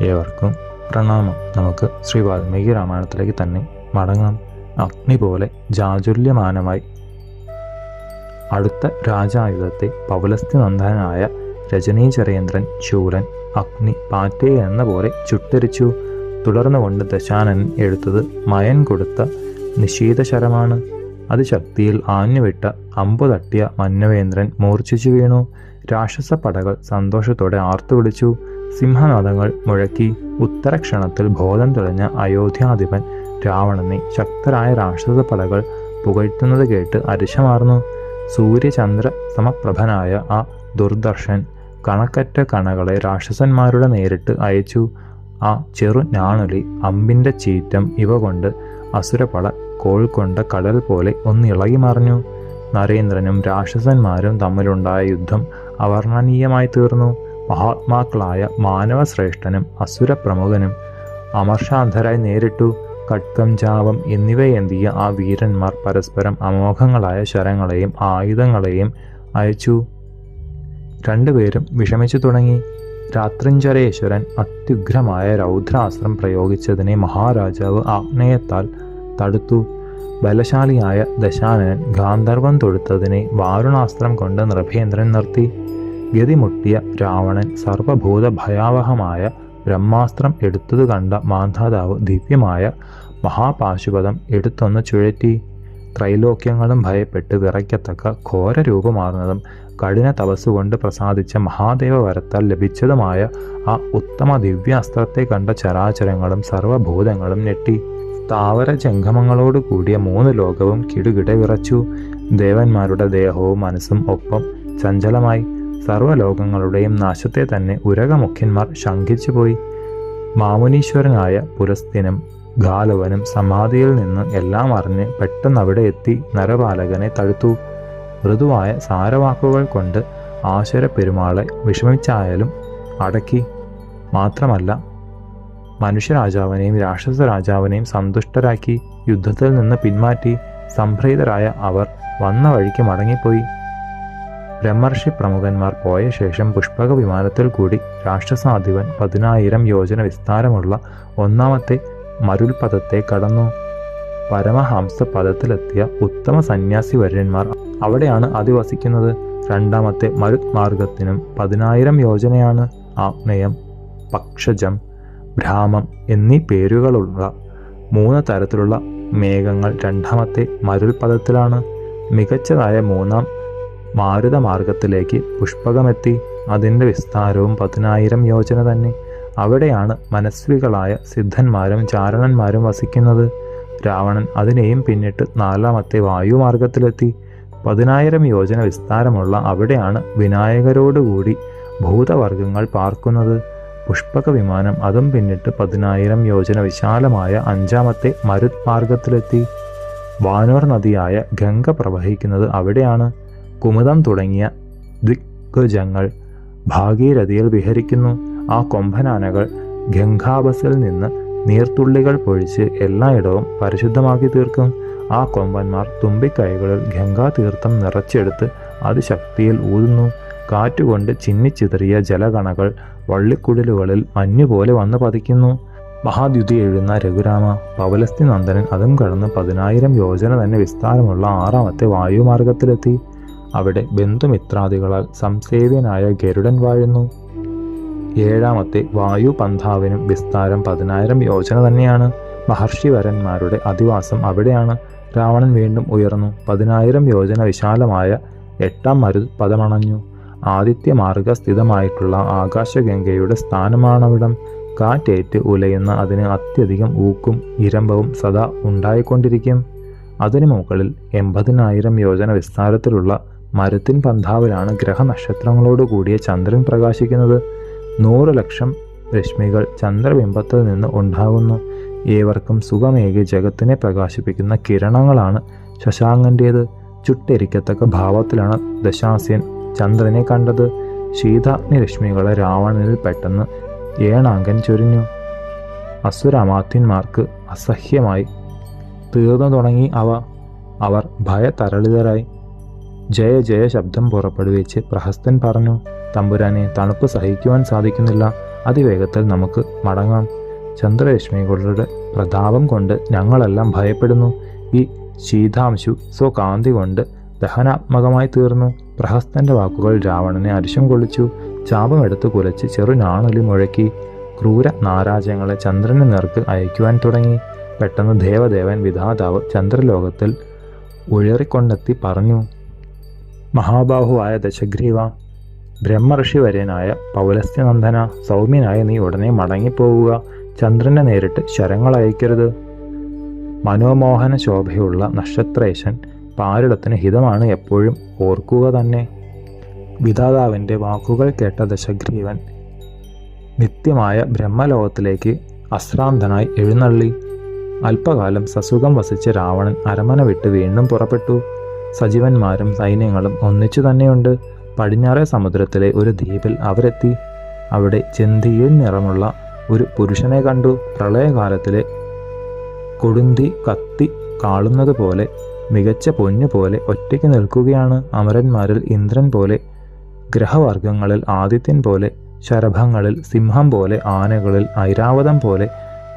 ഏവർക്കും പ്രണാമം. നമുക്ക് ശ്രീ വാൽമീകി രാമായണത്തിലേക്ക് തന്നെ മടങ്ങാം. അഗ്നി പോലെ ജാജുല്യമാനമായി അടുത്ത രാജായുധത്തെ പൗലസ്ത്യ നന്ദനായ രജനീചരേന്ദ്രൻ ശൂരൻ അഗ്നി പാറ്റേ എന്ന പോലെ ചുട്ടരിച്ചു. തുടർന്നുകൊണ്ട് ദശാനൻ എടുത്തത് മയൻ കൊടുത്ത നിശീതശരമാണ് അതിശക്തിയിൽ ആഞ്ഞുവിട്ട അമ്പു തട്ടിയ മന്നവേന്ദ്രൻ മൂർച്ഛിച്ചു വീണു. രാക്ഷസ പടകൾ സന്തോഷത്തോടെ ആർത്തുവിളിച്ചു. സിംഹനാദങ്ങൾ മുഴക്കി. ഉത്തരക്ഷണത്തിൽ ബോധം തെളിഞ്ഞ അയോധ്യാധിപൻ രാവണനെ ശക്തരായ രാക്ഷസ പടകൾ പുകഴ്ത്തുന്നത് കേട്ട് അരിശമാർന്നു. സൂര്യചന്ദ്ര സമപ്രഭനായ ആ ദുർദർശൻ കണക്കറ്റ കണകളെ രാക്ഷസന്മാരുടെ നേരിട്ട് അയച്ചു. ആ ചെറു ഞാണുലി അമ്പിന്റെ ചീറ്റം ഇവ കൊണ്ട് അസുരപട കോഴിക്കൊണ്ട കടൽ പോലെ ഒന്നിളകി മറിഞ്ഞു നരേന്ദ്രനും രാക്ഷസന്മാരും തമ്മിലുണ്ടായ യുദ്ധം അവർണനീയമായി തീർന്നു. മഹാത്മാക്കളായ മാനവശ്രേഷ്ഠനും അസുരപ്രമുഖനും അമർഷാന്ധരായി നേരിട്ടു. കട്കം ചാവം എന്നിവയേന്തിയ ആ വീരന്മാർ പരസ്പരം അമോഘങ്ങളായ ശരങ്ങളെയും ആയുധങ്ങളെയും അയച്ചു. രണ്ടുപേരും വിഷമിച്ചു തുടങ്ങി. രാത്രിഞ്ചരേശ്വരൻ അത്യുഗ്രമായ രൗദ്രാസ്ത്രം പ്രയോഗിച്ചതിനെ മഹാരാജാവ് ആഗ്നേയത്താൽ തടുത്തു. ബലശാലിയായ ദശാനനൻ ഗാന്ധർവം തൊടുത്തതിനെ വാരുണാസ്ത്രം കൊണ്ട് നൃഭേന്ദ്രൻ നിർത്തി. ഗതിമുട്ടിയ രാവണൻ സർവഭൂത ഭയാവഹമായ ബ്രഹ്മാസ്ത്രം എടുത്തത് കണ്ട മാന്ധാതാവ് ദിവ്യമായ മഹാപാശുപതം എടുത്തൊന്ന് ചുഴറ്റി. ത്രൈലോക്യങ്ങളും ഭയപ്പെട്ട് വിറയ്ക്കത്തക്ക ഘോരരൂപമാർന്നതും കഠിന തപസ്സുകൊണ്ട് പ്രസാദിച്ച മഹാദേവ വരത്താൽ ലഭിച്ചതുമായ ആ ഉത്തമ ദിവ്യാസ്ത്രത്തെ കണ്ട ചരാചരങ്ങളും സർവഭൂതങ്ങളും ഞെട്ടി. താവര ജംഗമങ്ങളോട് കൂടിയ മൂന്ന് ലോകവും കിടുകിട വിറച്ചു. ദേവന്മാരുടെ ദേഹവും മനസ്സും ഒപ്പം ചഞ്ചലമായി. സർവലോകങ്ങളുടെയും നാശത്തെ തന്നെ ഉരകമുഖ്യന്മാർ ശങ്കിച്ചുപോയി. മാമുനീശ്വരനായ പുരസ്ഥിനും ഗാലവനും സമാധിയിൽ നിന്ന് എല്ലാം അറിഞ്ഞ് പെട്ടെന്ന് അവിടെ എത്തി നരപാലകനെ തഴുത്തു. മൃദുവായ സാരവാക്കുകൾ കൊണ്ട് ആശ്വര പെരുമാളെ വിഷമിച്ചായാലും അടക്കി. മാത്രമല്ല മനുഷ്യരാജാവിനെയും രാക്ഷസ രാജാവിനെയും സന്തുഷ്ടരാക്കി യുദ്ധത്തിൽ നിന്ന് പിന്മാറ്റി സംഭ്രീതരായ അവർ വന്ന വഴിക്ക് മടങ്ങിപ്പോയി. ബ്രഹ്മർഷി പ്രമുഖന്മാർ പോയ ശേഷം പുഷ്പക വിമാനത്തിൽ കൂടി രാഷ്ട്രസാധിവൻ പതിനായിരം യോജന വിസ്താരമുള്ള ഒന്നാമത്തെ മരുൽപഥത്തെ കടന്നു. പരമഹംസ പദത്തിലെത്തിയ ഉത്തമ സന്യാസി വര്യന്മാർ അവിടെയാണ് അധിവസിക്കുന്നത് രണ്ടാമത്തെ മരുത് മാർഗത്തിനും പതിനായിരം യോജനയാണ് ആഗ്നേയം പക്ഷജം ഭ്രാമം എന്നീ പേരുകളുള്ള മൂന്ന് തരത്തിലുള്ള മേഘങ്ങൾ രണ്ടാമത്തെ മരുൽപഥത്തിലാണ്. മികച്ചതായ മൂന്നാം മാരുതമാർഗത്തിലേക്ക് പുഷ്പകമെത്തി അതിന്റെ വിസ്താരവും പതിനായിരം യോജന തന്നെ. അവിടെയാണ് മനസ്വികളായ സിദ്ധന്മാരും ചാരണന്മാരും വസിക്കുന്നത്. രാവണൻ അതിനെയും പിന്നിട്ട് നാലാമത്തെ വായുമാർഗത്തിലെത്തി. പതിനായിരം യോജന വിസ്താരമുള്ള അവിടെയാണ് വിനായകരോടുകൂടി ഭൂതവർഗങ്ങൾ പാർക്കുന്നത്. പുഷ്പക വിമാനം അതും പിന്നിട്ട് പതിനായിരം യോജന വിശാലമായ അഞ്ചാമത്തെ മരുത് മാർഗത്തിലെത്തി വാനോർ നദിയായ ഗംഗ പ്രവഹിക്കുന്നത് അവിടെയാണ്. കുമുദം തുടങ്ങിയ ദിഗ്ഗജങ്ങൾ ഭാഗീരഥിയിൽ വിഹരിക്കുന്നു. ആ കൊമ്പനാനകൾ ഗംഗാബസിൽ നിന്ന് നീർത്തുള്ളികൾ പൊഴിച്ച് എല്ലായിടവും പരിശുദ്ധമാക്കി തീർക്കും. ആ കൊമ്പന്മാർ തുമ്പിക്കൈകളിൽ ഗംഗാതീർത്ഥം നിറച്ചെടുത്ത് അതിശക്തിയിൽ ഊതുന്നു. കാറ്റുകൊണ്ട് ചിന്നിച്ചിതറിയ ജലകണകൾ വള്ളിക്കുടലുകളിൽ മഞ്ഞുപോലെ വന്ന് പതിക്കുന്നു. മഹാദ്യുതി എഴുന്ന രഘുരാമ പവലസ്തി നന്ദനൻ അതും കടന്ന് പതിനായിരം യോജന തന്നെ വിസ്താരമുള്ള ആറാമത്തെ വായുമാർഗത്തിലെത്തി. അവിടെ ബന്ധുമിത്രാദികളാൽ സംസേവ്യനായ ഗരുഡൻ വാഴുന്നു. ഏഴാമത്തെ വായു പന്ഥാവിനും വിസ്താരം പതിനായിരം യോജന തന്നെയാണ്. മഹർഷിവരന്മാരുടെ അധിവാസം അവിടെയാണ്. രാവണൻ വീണ്ടും ഉയർന്നു. പതിനായിരം യോജന വിശാലമായ എട്ടാം മരു പദമണഞ്ഞു ആദിത്യമാർഗ സ്ഥിതമായിട്ടുള്ള ആകാശഗംഗയുടെ സ്ഥാനമാണവിടം. കാറ്റേറ്റ് ഉലയുന്ന അതിന് അത്യധികം ഊക്കും ഇരമ്പവും സദാ ഉണ്ടായിക്കൊണ്ടിരിക്കും. അതിനു മുകളിൽ എൺപതിനായിരം യോജന വിസ്താരത്തിലുള്ള മരത്തിൻ പന്ഥാവിലാണ് ഗ്രഹനക്ഷത്രങ്ങളോട് കൂടിയ ചന്ദ്രൻ പ്രകാശിക്കുന്നത്. നൂറ് ലക്ഷം രശ്മികൾ ചന്ദ്രബിംബത്തിൽ നിന്ന് ഉണ്ടാകുന്നു. ഏവർക്കും സുഖമേകി ജഗത്തിനെ പ്രകാശിപ്പിക്കുന്ന കിരണങ്ങളാണ് ശശാങ്കന്റേത് ചുട്ടരിക്കത്തക്ക ഭാവത്തിലാണ് ദശാസ്യൻ ചന്ദ്രനെ കണ്ടത്. ശീതാഗ്നി രശ്മികളെ രാവണനിൽ പെട്ടെന്ന് ഏണാങ്കൻ ചൊരിഞ്ഞു. അസുരമാത്യന്മാർക്ക് അസഹ്യമായി തീർന്നു തുടങ്ങി അവ. അവർ ഭയതരളിതരായി. ജയ ജയ ശബ്ദം പുറപ്പെടുവിച്ച് പ്രഹസ്തൻ പറഞ്ഞു തമ്പുരാനെ തണുപ്പ് സഹിക്കുവാൻ സാധിക്കുന്നില്ല. അതിവേഗത്തിൽ നമുക്ക് മടങ്ങാം. ചന്ദ്രരശ്മികളുടെ പ്രതാപം കൊണ്ട് ഞങ്ങളെല്ലാം ഭയപ്പെടുന്നു. ഈ ശീതാംശു സ്വകാന്തി കൊണ്ട് ദഹനാത്മകമായി തീർന്നു. പ്രഹസ്തന്റെ വാക്കുകൾ രാവണനെ അരിശം കൊള്ളിച്ചു. ചാപമെടുത്ത് കുലച്ച് ചെറു നാണലി മുഴക്കി. ക്രൂര നാരാജങ്ങളെ ചന്ദ്രന് നേർക്ക് അയക്കുവാൻ തുടങ്ങി. പെട്ടെന്ന് ദേവദേവൻ വിധാതാവ് ചന്ദ്രലോകത്തിൽ ഉഴറിക്കൊണ്ടെത്തി പറഞ്ഞു മഹാബാഹുവായ ദശഗ്രീവ ബ്രഹ്മർഷി വര്യനായ പൗലസ്ത്യനന്ദന സൗമ്യനായ നീ ഉടനെ മടങ്ങിപ്പോവുക. ചന്ദ്രനെ നേരിട്ട് ശരങ്ങൾ അയക്കരുത്. മനോമോഹന ശോഭയുള്ള നക്ഷത്രേശൻ പാരിടത്തിന് ഹിതമാണ് എപ്പോഴും ഓർക്കുക തന്നെ. വിധാതാവിന്റെ വാക്കുകൾ കേട്ട ദശഗ്രീവൻ നിത്യമായ ബ്രഹ്മലോകത്തിലേക്ക് അശ്രാന്തനായി എഴുന്നള്ളി. അല്പകാലം സസുഖം വസിച്ച രാവണൻ അരമന വിട്ട് വീണ്ടും പുറപ്പെട്ടു. സജീവന്മാരും സൈന്യങ്ങളും ഒന്നിച്ചു തന്നെയുണ്ട്. പടിഞ്ഞാറേ സമുദ്രത്തിലെ ഒരു ദ്വീപിൽ അവരെത്തി. അവിടെ ചെന്തിയിൽ നിറമുള്ള ഒരു പുരുഷനെ കണ്ടു. പ്രളയകാലത്തിലെ കൊടുന്തി കത്തി കാളുന്നത് പോലെ മികച്ച പൊന്നു പോലെ ഒറ്റയ്ക്ക് നിൽക്കുകയാണ് അമരന്മാരിൽ ഇന്ദ്രൻ പോലെ ഗ്രഹവർഗങ്ങളിൽ ആദിത്യൻ പോലെ ശരഭങ്ങളിൽ സിംഹം പോലെ ആനകളിൽ ഐരാവതം പോലെ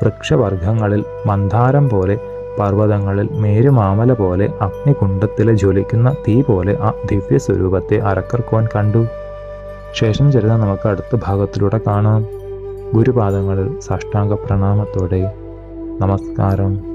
വൃക്ഷവർഗങ്ങളിൽ മന്ദാരം പോലെ പർവതങ്ങളിൽ മേരുമാമല പോലെ അഗ്നികുണ്ഡത്തിലെ ജ്വലിക്കുന്ന തീ പോലെ ആ ദിവ്യ സ്വരൂപത്തെ അരക്കർക്കുവാൻ കണ്ടു. ശേഷം ചരിതം നമുക്ക് അടുത്ത ഭാഗത്തിലൂടെ കാണാം. ഗുരുപാദങ്ങളിൽ സാഷ്ടാംഗ പ്രണാമത്തോടെ നമസ്കാരം.